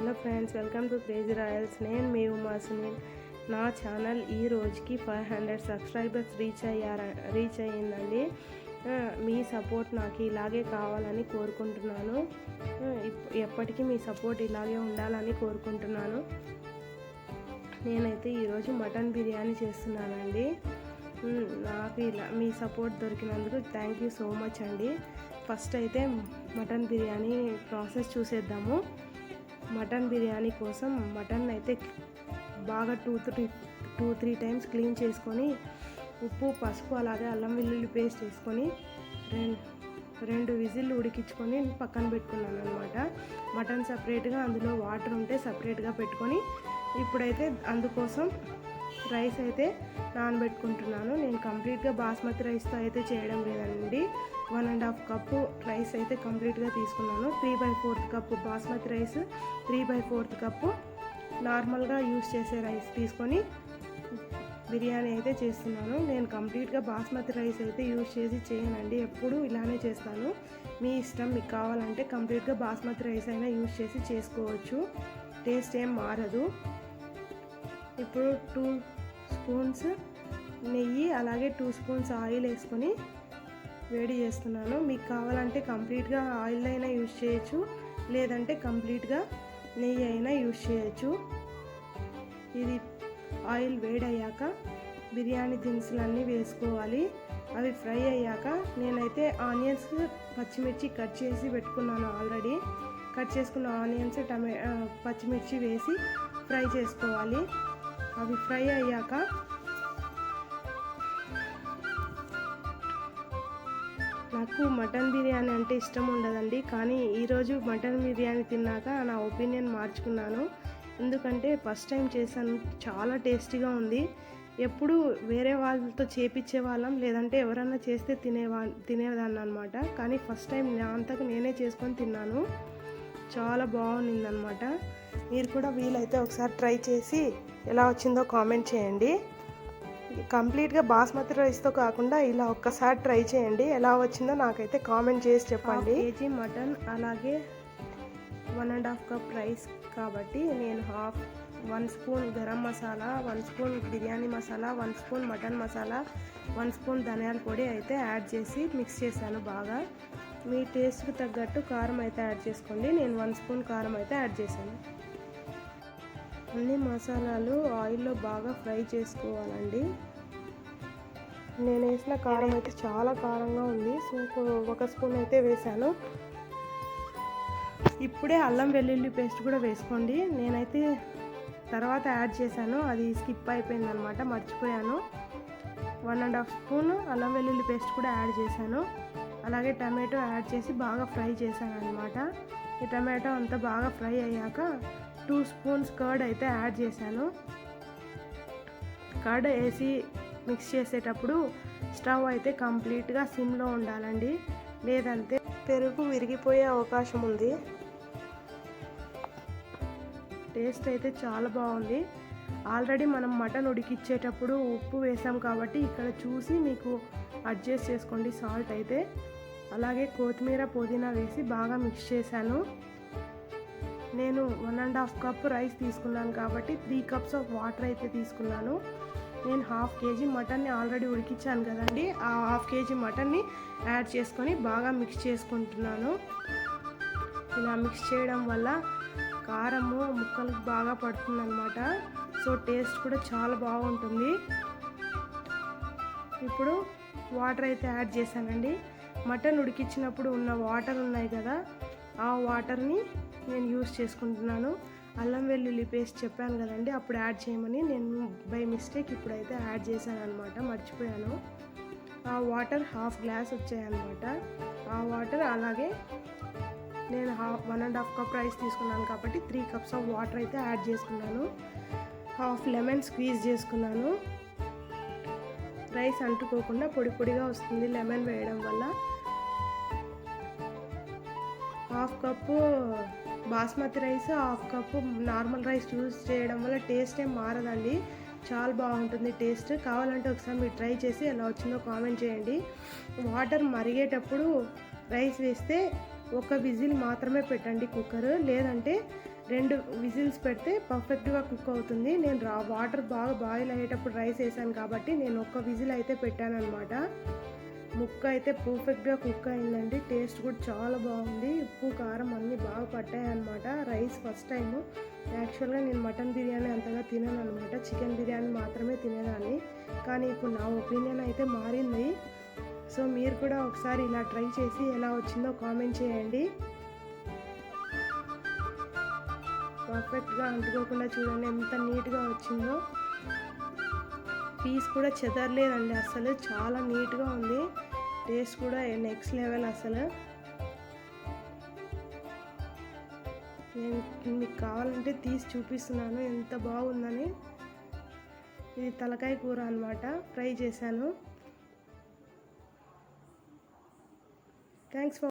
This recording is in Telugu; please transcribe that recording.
Hello friends welcome to crazy royals. నేను మీ ఉమా సునీల్. నా ఛానల్ ఈ రోజుకి ఫైవ్ హండ్రెడ్ సబ్స్క్రైబర్స్ రీచ్ అయ్యార రీచ్ అయ్యిందండి. మీ సపోర్ట్ నాకు ఇలాగే కావాలని కోరుకుంటున్నాను. ఎప్పటికీ మీ సపోర్ట్ ఇలాగే ఉండాలని కోరుకుంటున్నాను. నేనైతే ఈరోజు మటన్ బిర్యానీ చేస్తున్నానండి. నాకు ఇలా మీ సపోర్ట్ దొరికినందుకు థ్యాంక్ యూ సో మచ్ అండి. ఫస్ట్ అయితే మటన్ బిర్యానీ ప్రాసెస్ చూసేద్దాము. మటన్ బిర్యానీ కోసం మటన్ అయితే బాగా two three two three times clean చేసుకొని ఉప్పు పసుపు అలాగే అల్లం వెల్లుల్లి పేస్ట్ వేసుకొని రెండు రెండు విజిల్లు ఉడికించుకొని పక్కన పెట్టుకున్నాను అనమాట మటన్ సపరేట్గా అందులో వాటర్ ఉంటే సపరేట్గా పెట్టుకొని ఇప్పుడైతే అందుకోసం రైస్ అయితే నానబెట్టుకుంటున్నాను. నేను కంప్లీట్గా బాస్మతి రైస్తో అయితే చేయడం లేదండి. One and half cup rice అయితే కంప్లీట్గా తీసుకున్నాను. Three by fourth cup basmati rice three by fourth cup నార్మల్గా యూస్ చేసే రైస్ తీసుకొని బిర్యానీ అయితే చేస్తున్నాను. నేను కంప్లీట్గా బాస్మతి రైస్ అయితే యూజ్ చేసి చేయనండి. ఎప్పుడు ఇలానే చేస్తాను. మీ ఇష్టం మీకు కావాలంటే కంప్లీట్గా బాస్మతి రైస్ అయినా యూజ్ చేసి చేసుకోవచ్చు. టేస్ట్ ఏం మారదు. ఇప్పుడు టూ స్పూన్స్ నెయ్యి అలాగే టూ స్పూన్స్ ఆయిల్ వేసుకొని వేడి చేస్తున్నాను. మీకు కావాలంటే కంప్లీట్గా ఆయిల్ అయినా యూజ్ చేయొచ్చు లేదంటే కంప్లీట్గా నెయ్యి అయినా యూస్ చేయొచ్చు. ఇది ఆయిల్ వేడయ్యాక బిర్యానీ దినుసులన్నీ వేసుకోవాలి. అవి ఫ్రై అయ్యాక నేనైతే ఆనియన్స్ పచ్చిమిర్చి కట్ చేసి పెట్టుకున్నాను ఆల్రెడీ. కట్ చేసుకున్న ఆనియన్స్ టమే పచ్చిమిర్చి వేసి ఫ్రై చేసుకోవాలి. అవి ఫ్రై అయ్యాక నాకు మటన్ బిర్యానీ అంటే ఇష్టం ఉండదండి. కానీ ఈరోజు మటన్ బిర్యానీ తిన్నాక నా ఒపీనియన్ మార్చుకున్నాను. ఎందుకంటే ఫస్ట్ టైం చేశాను. చాలా టేస్టీగా ఉంది. ఎప్పుడు వేరే వాళ్ళతో చేపించే వాళ్ళం. లేదంటే ఎవరన్నా చేస్తే తినేవా తినేదాన్ని అనమాట కానీ ఫస్ట్ టైం నా అంతకు నేనే చేసుకొని తిన్నాను. చాలా బాగుండిందనమాట మీరు కూడా వీలైతే ఒకసారి ట్రై చేసి ఎలా వచ్చిందో కామెంట్ చేయండి. కంప్లీట్గా బాస్మతి రైస్తో కాకుండా ఇలా ఒక్కసారి ట్రై చేయండి. ఎలా వచ్చిందో నాకైతే కామెంట్ చేసి చెప్పండి. కేజీ మటన్ అలాగే one and half cup rice కాబట్టి నేను half one spoon garam masala one spoon biryani masala one spoon mutton masala one spoon ధనియాల పొడి అయితే యాడ్ చేసి మిక్స్ చేశాను బాగా. మీ టేస్ట్కి తగ్గట్టు కారం అయితే యాడ్ చేసుకోండి. నేను వన్ స్పూన్ కారం అయితే యాడ్ చేశాను. అన్ని మసాలాలు ఆయిల్లో బాగా ఫ్రై చేసుకోవాలండి. నేను వేసిన కారం అయితే చాలా కారంగా ఉంది. సో ఒక స్పూన్ అయితే వేసాను ఇప్పుడే అల్లం వెల్లుల్లి పేస్ట్ కూడా వేసుకోండి. నేనైతే తర్వాత యాడ్ చేశాను. అది స్కిప్ అయిపోయిందనమాట మర్చిపోయాను. వన్ అండ్ హాఫ్ స్పూన్ అల్లం వెల్లుల్లి పేస్ట్ కూడా యాడ్ చేశాను. అలాగే టమాటో యాడ్ చేసి బాగా ఫ్రై చేశాను అనమాట ఈ టమాటో అంతా బాగా ఫ్రై అయ్యాక టూ స్పూన్స్ కర్డ్ అయితే యాడ్ చేశాను. కర్డ్ వేసి మిక్స్ చేసేటప్పుడు స్టవ్ అయితే కంప్లీట్గా సిమ్లో ఉండాలండి. లేదంటే పెరుగు విరిగిపోయే అవకాశం ఉంది. టేస్ట్ అయితే చాలా బాగుంది. ఆల్రెడీ మనం మటన్ ఉడికిచ్చేటప్పుడు ఉప్పు వేసాం కాబట్టి ఇక్కడ చూసి మీకు అడ్జస్ట్ చేసుకోండి సాల్ట్ అయితే. అలాగే కొత్తిమీర పుదీనా వేసి బాగా మిక్స్ చేశాను. నేను one and half cup rice తీసుకున్నాను కాబట్టి త్రీ కప్స్ ఆఫ్ వాటర్ అయితే తీసుకున్నాను. నేను హాఫ్ కేజీ మటన్ని ఆల్రెడీ ఉడికించాను కదండి. ఆ హాఫ్ కేజీ మటన్ని యాడ్ చేసుకొని బాగా మిక్స్ చేసుకుంటున్నాను. ఇలా మిక్స్ చేయడం వల్ల కారము ముక్కలకు బాగా పడుతుందన్నమాట. సో టేస్ట్ కూడా చాలా బాగుంటుంది. ఇప్పుడు వాటర్ అయితే యాడ్ చేశానండి. మటన్ ఉడికించినప్పుడు ఉన్న వాటర్ ఉన్నాయి కదా ఆ వాటర్ని నేను యూస్ చేసుకుంటున్నాను. అల్లం వెల్లుల్లి పేస్ట్ చెప్పాను కదండి అప్పుడు యాడ్ చేయమని నేను బై మిస్టేక్ ఇప్పుడైతే యాడ్ చేశాను అనమాట మర్చిపోయాను. ఆ వాటర్ హాఫ్ గ్లాస్ వచ్చాయన్నమాట. ఆ వాటర్ అలాగే నేను half one and half cup rice తీసుకున్నాను కాబట్టి త్రీ కప్స్ ఆఫ్ వాటర్ అయితే యాడ్ చేసుకున్నాను. హాఫ్ లెమన్ స్క్వీజ్ చేసుకున్నాను. రైస్ అంటుకోకుండా పొడి పొడిగా వస్తుంది లెమన్ వేయడం వల్ల. Half cup basmati rice half cup normal rice use చేయడం వల్ల టేస్ట్ ఏం మారదండి. చాలా బాగుంటుంది టేస్ట్. కావాలంటే ఒకసారి మీరు ట్రై చేసి ఎలా వచ్చిందో కామెంట్ చేయండి. వాటర్ మరిగేటప్పుడు రైస్ వేస్తే ఒక విజిల్ మాత్రమే పెట్టండి కుక్కర్. లేదంటే రెండు విజిల్స్ పెడితే పర్ఫెక్ట్గా కుక్ అవుతుంది. నేను రా వాటర్ బాగా బాయిల్ అయ్యేటప్పుడు రైస్ వేసాను కాబట్టి నేను ఒక్క విజిల్ అయితే పెట్టాను అనమాట ముక్క అయితే పర్ఫెక్ట్గా కుక్ అయిందండి. టేస్ట్ కూడా చాలా బాగుంది. ఉప్పు కారం అన్నీ బాగా పట్టాయి అనమాట రైస్ ఫస్ట్ టైము. యాక్చువల్గా నేను మటన్ బిర్యానీ అంతగా తినను అనమాట చికెన్ బిర్యానీ మాత్రమే తినేదాన్ని. కానీ ఇప్పుడు నా ఒపీనియన్ అయితే మారింది. సో మీరు కూడా ఒకసారి ఇలా ట్రై చేసి ఎలా వచ్చిందో కామెంట్ చేయండి. పర్ఫెక్ట్గా అంటుకోకుండా చూడండి ఎంత నీట్గా వచ్చిందో. పీస్ కూడా చెదరలేదండి అసలు చాలా నీట్గా ఉంది. టేస్ట్ కూడా నెక్స్ట్ లెవెల్ అసలు. నేను మీకు కావాలంటే తీసి చూపిస్తున్నాను ఎంత బాగుందని. ఇది తలకాయ కూర అనమాట ఫ్రై చేశాను. Thanks for